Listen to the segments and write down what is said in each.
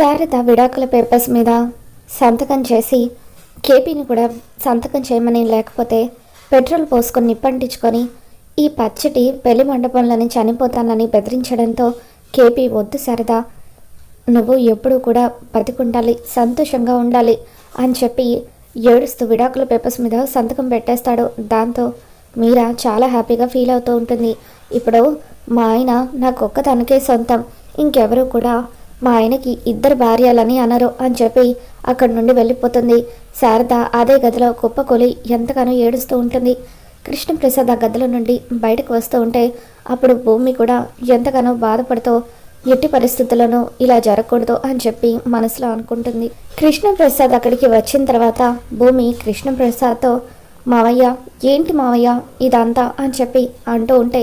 శారద విడాకుల పేపర్స్ మీద సంతకం చేసి కేపీని కూడా సంతకం చేయమని లేకపోతే పెట్రోల్ పోసుకొని నిప్పంటించుకొని ఈ పచ్చటి పెళ్ళి మండపంలోని చనిపోతానని బెదిరించడంతో కేపీ వద్దు శారద. నువ్వు ఎప్పుడూ కూడా బతికుండాలి సంతోషంగా ఉండాలి అని చెప్పి ఏడుస్తూ విడాకుల పేపర్స్ మీద సంతకం పెట్టేస్తాడు. దాంతో మీరా చాలా హ్యాపీగా ఫీల్ అవుతూ ఉంటుంది. ఇప్పుడు మా ఆయన నాకు ఒక్కదానికే సొంతం. ఇంకెవరూ కూడా మా ఆయనకి ఇద్దరు భార్యలని అనరు అని చెప్పి అక్కడి నుండి వెళ్ళిపోతుంది. శారద అదే గదిలో కుప్పకొలి ఎంతగానో ఏడుస్తూ ఉంటుంది. కృష్ణప్రసాద్ ఆ గదిలో నుండి బయటకు వస్తూ ఉంటే అప్పుడు భూమి కూడా ఎంతగానో బాధపడుతూ ఎట్టి పరిస్థితుల్లోనూ ఇలా జరగకూడదు అని చెప్పి మనసులో అనుకుంటుంది. కృష్ణప్రసాద్ అక్కడికి వచ్చిన తర్వాత భూమి కృష్ణప్రసాద్తో మావయ్య ఏంటి మావయ్య ఇదంతా? అని చెప్పి అంటూ ఉంటే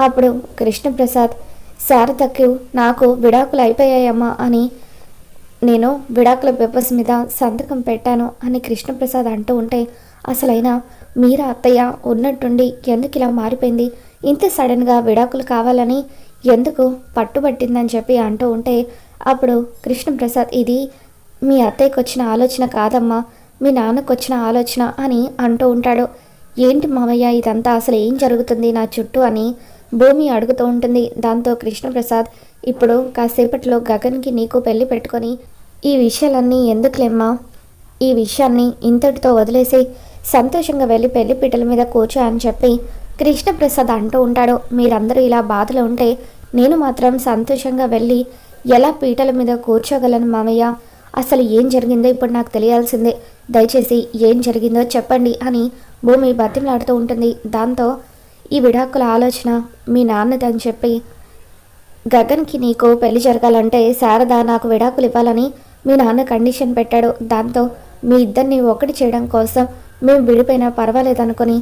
అప్పుడు కృష్ణప్రసాద్ శారదకు నాకు విడాకులు అయిపోయాయమ్మా అని నేను విడాకుల పేపర్స్ మీద సంతకం పెట్టాను అని కృష్ణప్రసాద్ అంటూ ఉంటే అసలైనా మీరా అత్తయ్య ఉన్నట్టుండి ఎందుకు ఇలా మారిపోయింది? ఇంత సడన్గా విడాకులు కావాలని ఎందుకు పట్టుబట్టిందని చెప్పి అంటూ ఉంటే అప్పుడు కృష్ణప్రసాద్ ఇది మీ అత్తయ్యకు వచ్చిన ఆలోచన కాదమ్మా మీ నాన్నకు వచ్చిన ఆలోచన అని అంటూ ఉంటాడు. ఏంటి మామయ్య ఇదంతా అసలు ఏం జరుగుతుంది నా చుట్టూ అని భూమి అడుగుతూ ఉంటుంది. దాంతో కృష్ణప్రసాద్ ఇప్పుడు కాసేపట్లో గగన్కి నీకు పెళ్ళి పెట్టుకొని ఈ విషయాలన్నీ ఎందుకులేమ్మా? ఈ విషయాన్ని ఇంతటితో వదిలేసి సంతోషంగా వెళ్ళి పెళ్ళి పీటల మీద కూర్చో అని చెప్పి కృష్ణప్రసాద్ అంటూ ఉంటాడు. మీరందరూ ఇలా బాధలో ఉంటే నేను మాత్రం సంతోషంగా వెళ్ళి ఎలా పీటల మీద కూర్చోగలను మామయ్య? అసలు ఏం జరిగిందో ఇప్పుడు నాకు తెలియాల్సిందే. దయచేసి ఏం జరిగిందో చెప్పండి అని భూమి బతిమలాడుతూ ఉంటుంది. దాంతో ఈ విడాకుల ఆలోచన మీ నాన్నదని చెప్పి గగన్కి నీకు పెళ్ళి జరగాలంటే శారద నాకు విడాకులు ఇవ్వాలని మీ నాన్న కండిషన్ పెట్టాడు. దాంతో మీ ఇద్దరిని ఒకటి చేయడం కోసం మేము విడిపోయినా పర్వాలేదనుకొని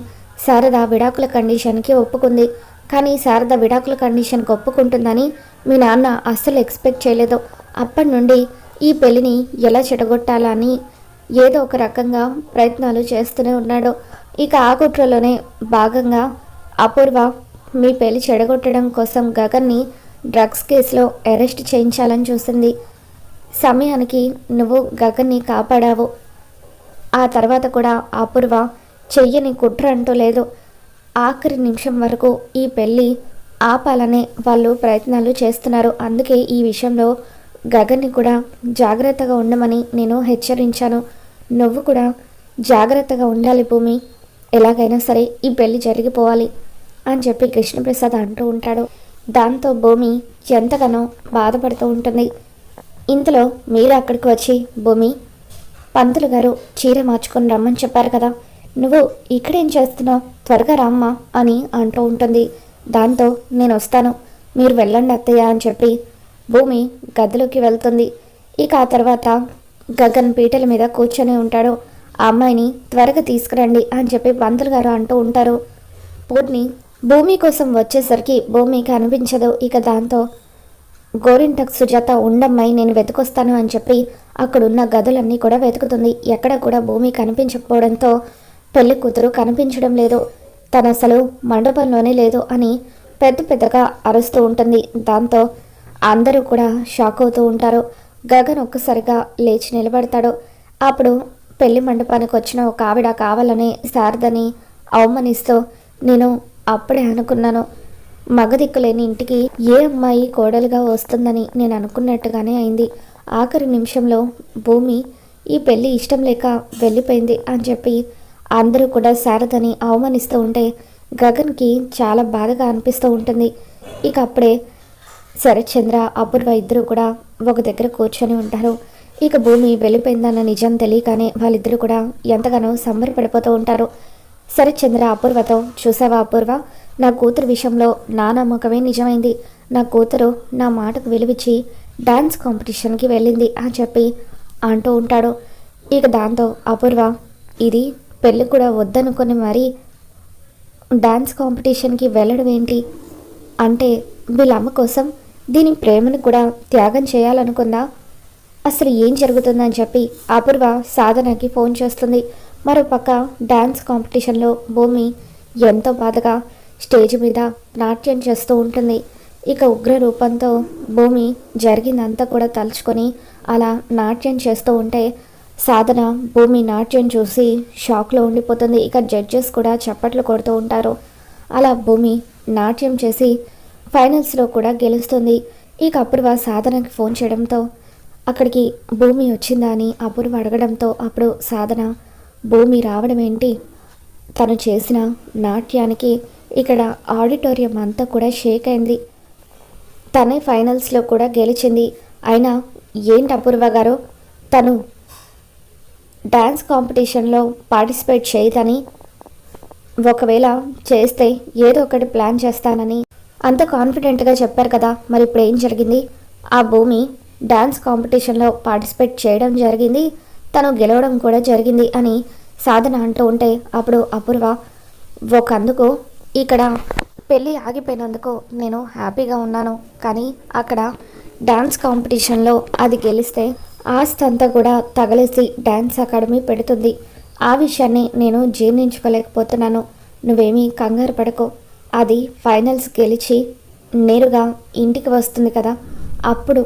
శారద విడాకుల కండిషన్కి ఒప్పుకుంది. కానీ శారద విడాకుల కండిషన్కి ఒప్పుకుంటుందని మీ నాన్న అస్సలు ఎక్స్పెక్ట్ చేయలేదు. అప్పటి నుండి ఈ పెళ్ళిని ఎలా చెడగొట్టాలని ఏదో ఒక రకంగా ప్రయత్నాలు చేస్తూనే ఉన్నాడు. ఇక ఆ కుట్రలోనే భాగంగా అపూర్వ మీ పెళ్ళి చెడగొట్టడం కోసం గగన్ని డ్రగ్స్ కేసులో అరెస్ట్ చేయించాలని చూసింది. సమయానికి నువ్వు గగన్ని కాపాడావు. ఆ తర్వాత కూడా అపూర్వ చెయ్యని కుట్ర అంటూ లేదు. ఆఖరి నిమిషం వరకు ఈ పెళ్ళి ఆపాలనే వాళ్ళు ప్రయత్నాలు చేస్తున్నారు. అందుకే ఈ విషయంలో గగన్ని కూడా జాగ్రత్తగా ఉండమని నేను హెచ్చరించాను. నువ్వు కూడా జాగ్రత్తగా ఉండాలి భూమి. ఎలాగైనా సరే ఈ పెళ్ళి జరిగిపోవాలి. అని చెప్పి కృష్ణప్రసాద్ అంటూ ఉంటాడు. దాంతో భూమి ఎంతగానో బాధపడుతూ ఉంటుంది. ఇంతలో మీరు అక్కడికి వచ్చి భూమి పంతులు గారు చీర మార్చుకొని రమ్మని చెప్పారు కదా. నువ్వు ఇక్కడేం చేస్తున్నావు? త్వరగా రమ్మా అని అంటూ ఉంటుంది. దాంతో నేను వస్తాను. మీరు వెళ్ళండి అత్తయ్య అని చెప్పి భూమి గదిలోకి వెళ్తుంది. ఇక ఆ తర్వాత గగన్ పీటల మీద కూర్చొని ఉంటాడు. ఆ అమ్మాయిని త్వరగా తీసుకురండి అని చెప్పి పంతులు గారు అంటూ ఉంటారు. పూర్ణి భూమి కోసం వచ్చేసరికి భూమికి అనిపించదు. ఇక దాంతో గోరింటక్ సుజాత ఉండమ్మాయి నేను వెతుకొస్తాను అని చెప్పి అక్కడున్న గదులన్నీ కూడా వెతుకుతుంది. ఎక్కడ కూడా భూమి కనిపించకపోవడంతో పెళ్ళి కూతురు కనిపించడం లేదు. తను అసలు మండపంలోనే లేదు అని పెద్ద పెద్దగా అరుస్తూ ఉంటుంది. దాంతో అందరూ కూడా షాక్ అవుతూ ఉంటారు. గగన్ ఒక్కసారిగా లేచి నిలబడతాడు. అప్పుడు పెళ్ళి మండపానికి వచ్చిన ఒక ఆవిడ కావాలని శారదని అవమానిస్తూ నేను అప్పుడే అనుకున్నాను. మగదిక్కులేని ఇంటికి ఏ అమ్మాయి కోడలుగా వస్తుందని నేను అనుకున్నట్టుగానే అయింది. ఆఖరి నిమిషంలో భూమి ఈ పెళ్ళి ఇష్టం లేక వెళ్ళిపోయింది అని చెప్పి అందరూ కూడా శారదని అవమానిస్తూ ఉంటే గగన్కి చాలా బాధగా అనిపిస్తూ ఉంటుంది. ఇక అప్పుడే శరత్చంద్ర అపూర్వ ఇద్దరు కూడా ఒక దగ్గర కూర్చొని ఉంటారు. ఇక భూమి వెళ్ళిపోయిందన్న నిజం తెలియగానే వాళ్ళిద్దరూ కూడా ఎంతగానో సంబరపడిపోతూ ఉంటారు. శరత్చంద్ర అపూర్వతో చూసావా అపూర్వ? నా కూతురు విషయంలో నా నమ్మకమే నిజమైంది. నా కూతురు నా మాటకు విలువిచ్చి డాన్స్ కాంపిటీషన్కి వెళ్ళింది అని చెప్పి అంటూ ఉంటాడు. ఇక దాంతో అపూర్వ ఇది పెళ్ళి కూడా వద్దనుకొని మరీ డాన్స్ కాంపిటీషన్కి వెళ్ళడం ఏంటి? అంటే వీళ్ళమ్మ కోసం దీని ప్రేమను కూడా త్యాగం చేయాలనుకుందా? అసలు ఏం జరుగుతుందని చెప్పి అపూర్వ సాధనకి ఫోన్ చేస్తుంది. మరోపక్క డాన్స్ కాంపిటీషన్లో భూమి ఎంతో బాధగా స్టేజ్ మీద నాట్యం చేస్తూ ఉంటుంది. ఇక ఉగ్ర రూపంతో భూమి జరిగిందంతా కూడా తలుచుకొని అలా నాట్యం చేస్తూ ఉంటే సాధన భూమి నాట్యం చూసి షాక్లో ఉండిపోతుంది. ఇక జడ్జెస్ కూడా చప్పట్లు కొడుతూ ఉంటారు. అలా భూమి నాట్యం చేసి ఫైనల్స్లో కూడా గెలుస్తుంది. ఇక అపూర్వ సాధనకి ఫోన్ చేయడంతో అక్కడికి భూమి వచ్చిందా అని అపూర్వ అడగడంతో అప్పుడు సాధన భూమి రావడం ఏంటి తను చేసిన నాట్యానికి ఇక్కడ ఆడిటోరియం అంతా కూడా షేక్ అయింది. తనే ఫైనల్స్లో కూడా గెలిచింది. అయినా ఏంటి అపూర్వ గారు? తను డ్యాన్స్ కాంపిటీషన్లో పార్టిసిపేట్ చేయదని ఒకవేళ చేస్తే ఏదో ఒకటి ప్లాన్ చేస్తానని అంత కాన్ఫిడెంట్గా చెప్పారు కదా మరి ఇప్పుడు ఏం జరిగింది? ఆ భూమి డ్యాన్స్ కాంపిటీషన్లో పార్టిసిపేట్ చేయడం జరిగింది. తను గెలవడం కూడా జరిగింది అని సాధన అంటూ ఉంటే అప్పుడు అపూర్వ ఒకందుకు ఇక్కడ పెళ్ళి ఆగిపోయినందుకు నేను హ్యాపీగా ఉన్నాను. కానీ అక్కడ డ్యాన్స్ కాంపిటీషన్లో అది గెలిస్తే ఆస్తి అంతా కూడా తగలేసి డ్యాన్స్ అకాడమీ పెడుతుంది. ఆ విషయాన్ని నేను జీర్ణించుకోలేకపోతున్నాను. నువ్వేమీ కంగారు పడకు. అది ఫైనల్స్ గెలిచి నేరుగా ఇంటికి వస్తుంది కదా. అప్పుడు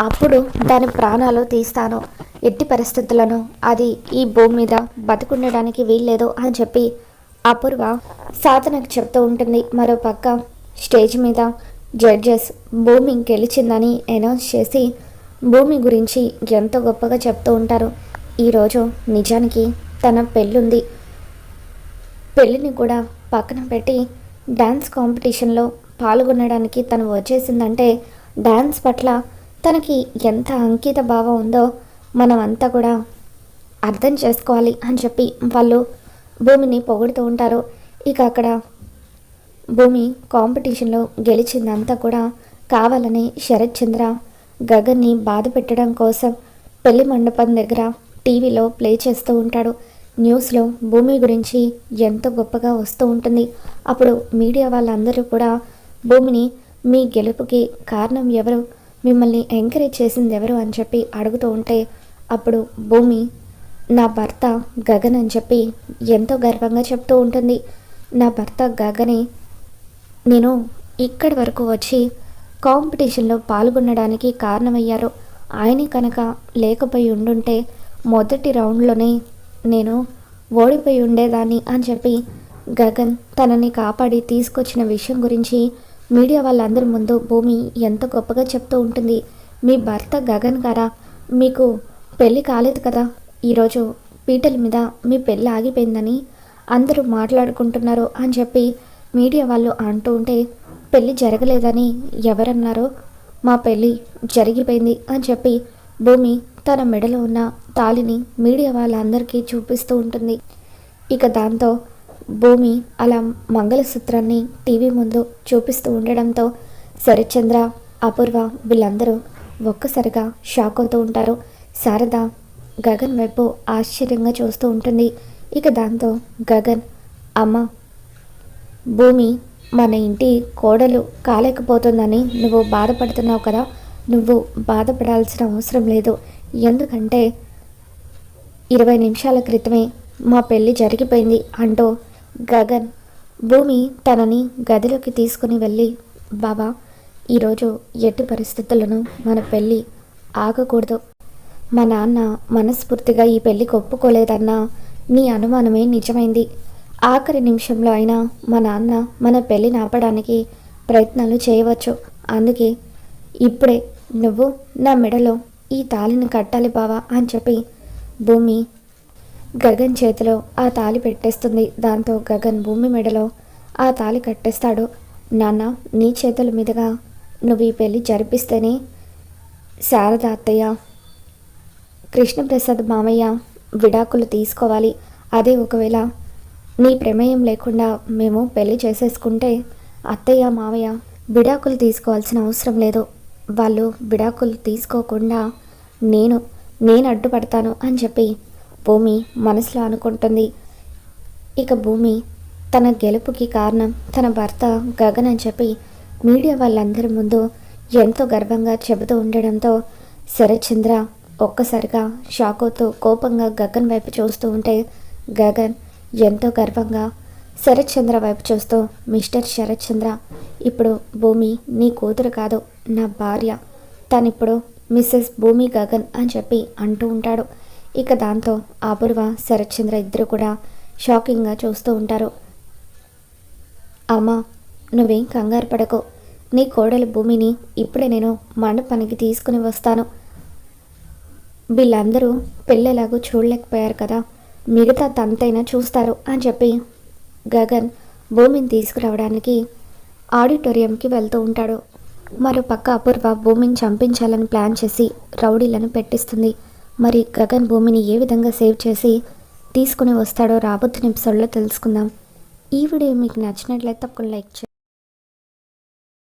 అప్పుడు దాని ప్రాణాలు తీస్తాను. ఎట్టి పరిస్థితులను అది ఈ భూమి మీద బతుకుండడానికి వీల్లేదు అని చెప్పి అపూర్వ సాధనకు చెప్తూ ఉంటుంది. మరో పక్క స్టేజ్ మీద జడ్జెస్ భూమి గెలిచిందని అనౌన్స్ చేసి భూమి గురించి ఎంతో గొప్పగా చెప్తూ ఉంటారు. ఈరోజు నిజానికి తన పెళ్ళుంది. పెళ్ళిని కూడా పక్కన పెట్టి డ్యాన్స్ కాంపిటీషన్లో పాల్గొనడానికి తను వచ్చేసిందంటే డ్యాన్స్ పట్ల తనకి ఎంత అంకిత భావం ఉందో మనం అంతా కూడా అర్థం చేసుకోవాలి అని చెప్పి వాళ్ళు భూమిని పొగుడుతూ ఉంటారు. ఇక అక్కడ భూమి కాంపిటీషన్లో గెలిచిందంతా కూడా కావాలని శరత్ చంద్ర గగన్ని బాధ పెట్టడం కోసం పెళ్ళి మండపం దగ్గర టీవీలో ప్లే చేస్తూ ఉంటాడు. న్యూస్లో భూమి గురించి ఎంతో గొప్పగా వస్తూ ఉంటుంది. అప్పుడు మీడియా వాళ్ళందరూ కూడా భూమిని మీ గెలుపుకి కారణం ఎవరు? మిమ్మల్ని ఎంకరేజ్ చేసింది ఎవరు అని చెప్పి అడుగుతూ ఉంటే అప్పుడు భూమి నా భర్త గగన్ అని చెప్పి ఎంతో గర్వంగా చెప్తూ ఉంటుంది. నా భర్త గగనే నేను ఇక్కడి వరకు వచ్చి కాంపిటీషన్లో పాల్గొనడానికి కారణమయ్యారు. ఆయన కనుక లేకపోయి ఉండుంటే మొదటి రౌండ్లోనే నేను ఓడిపోయి ఉండేదాన్ని అని చెప్పి గగన్ తనని కాపాడి తీసుకొచ్చిన విషయం గురించి మీడియా వాళ్ళందరి ముందు భూమి ఎంత గొప్పగా చెప్తూ ఉంటుంది. మీ భర్త గగన్ గారా? మీకు పెళ్ళి కాలేదు కదా. ఈరోజు పీటల మీద మీ పెళ్ళి ఆగిపోయిందని అందరూ మాట్లాడుకుంటున్నారు అని చెప్పి మీడియా వాళ్ళు అంటూ ఉంటే పెళ్ళి జరగలేదని ఎవరన్నారో? మా పెళ్ళి జరిగిపోయింది అని చెప్పి భూమి తన మెడలో ఉన్న తాళిని మీడియా వాళ్ళందరికీ చూపిస్తూ ఉంటుంది. ఇక దాంతో భూమి అలా మంగళసూత్రాన్ని టీవీ ముందు చూపిస్తూ ఉండడంతో శరత్చంద్ర అపూర్వ వీళ్ళందరూ ఒక్కసారిగా షాక్ అవుతూ ఉంటారు. శారద గగన్ వైపు ఆశ్చర్యంగా చూస్తూ ఉంటుంది. ఇక దాంతో గగన్ అమ్మ భూమి మన ఇంటి కోడలు కాలేకపోతుందని నువ్వు బాధపడుతున్నావు కదా? నువ్వు బాధపడాల్సిన అవసరం లేదు. ఎందుకంటే ఇరవై నిమిషాల క్రితమే మా పెళ్ళి జరిగిపోయింది అంటూ గగన్ భూమి తనని గదిలోకి తీసుకుని వెళ్ళి బాబా ఈరోజు ఎట్టి పరిస్థితులను మన పెళ్ళి ఆగకూడదు. మా నాన్న మనస్ఫూర్తిగా ఈ పెళ్ళికి ఒప్పుకోలేదన్న నీ అనుమానమే నిజమైంది. ఆఖరి నిమిషంలో అయినా మా నాన్న మన పెళ్ళిని ఆపడానికి ప్రయత్నాలు చేయవచ్చు. అందుకే ఇప్పుడే నువ్వు నా మెడలో ఈ తాళిని కట్టాలి బావా అని చెప్పి భూమి గగన్ చేతిలో ఆ తాళి పెట్టేస్తుంది. దాంతో గగన్ భూమి మెడలో ఆ తాళి కట్టేస్తాడు. నాన్న నీ చేతుల మీదుగా నువ్వు ఈ పెళ్ళి జరిపిస్తేనే శారద అత్తయ్య కృష్ణప్రసాద్ మామయ్య విడాకులు తీసుకోవాలి. అదే ఒకవేళ నీ ప్రమేయం లేకుండా మేము పెళ్ళి చేసేసుకుంటే అత్తయ్య మామయ్య విడాకులు తీసుకోవాల్సిన అవసరం లేదు. వాళ్ళు విడాకులు తీసుకోకుండా నేను నేను అడ్డుపడతాను అని చెప్పి భూమి మనసులో అనుకుంటుంది. ఇక భూమి తన గెలుపుకి కారణం తన భర్త గగన్ అని చెప్పి మీడియా వాళ్ళందరి ముందు ఎంతో గర్వంగా చెబుతూ ఉండడంతో శరత్చంద్ర ఒక్కసారిగా షాక్ అవుతూ కోపంగా గగన్ వైపు చూస్తూ ఉంటే గగన్ ఎంతో గర్వంగా శరత్ చంద్ర వైపు చూస్తూ మిస్టర్ శరత్ చంద్ర ఇప్పుడు భూమి నీ కూతురు కాదు నా భార్య. తనిప్పుడు మిస్సెస్ భూమి గగన్ అని చెప్పి అంటూ ఉంటాడు. ఇక దాంతో అపూర్వ శరత్ చంద్ర ఇద్దరు కూడా షాకింగ్గా చూస్తూ ఉంటారు. అమ్మా నువ్వేం కంగారు పడకు. నీ కోడలి భూమిని ఇప్పుడే నేను మండపానికి తీసుకుని వస్తాను. వీళ్ళందరూ పెళ్ళేలాగూ చూడలేకపోయారు కదా. మిగతా తంతైనా చూస్తారు అని చెప్పి గగన్ భూమిని తీసుకురావడానికి ఆడిటోరియంకి వెళ్తూ ఉంటాడు. మరో పక్క అపూర్వ భూమిని చంపించాలని ప్లాన్ చేసి రౌడీలను పెట్టిస్తుంది. మరి గగన్ భూమిని ఏ విధంగా సేవ్ చేసి తీసుకుని వస్తాడో రాబోతున్న ఎపిసోడ్లో తెలుసుకుందాం. ఈ వీడియో మీకు నచ్చినట్లయితే తప్పకుండా లైక్ చేయండి.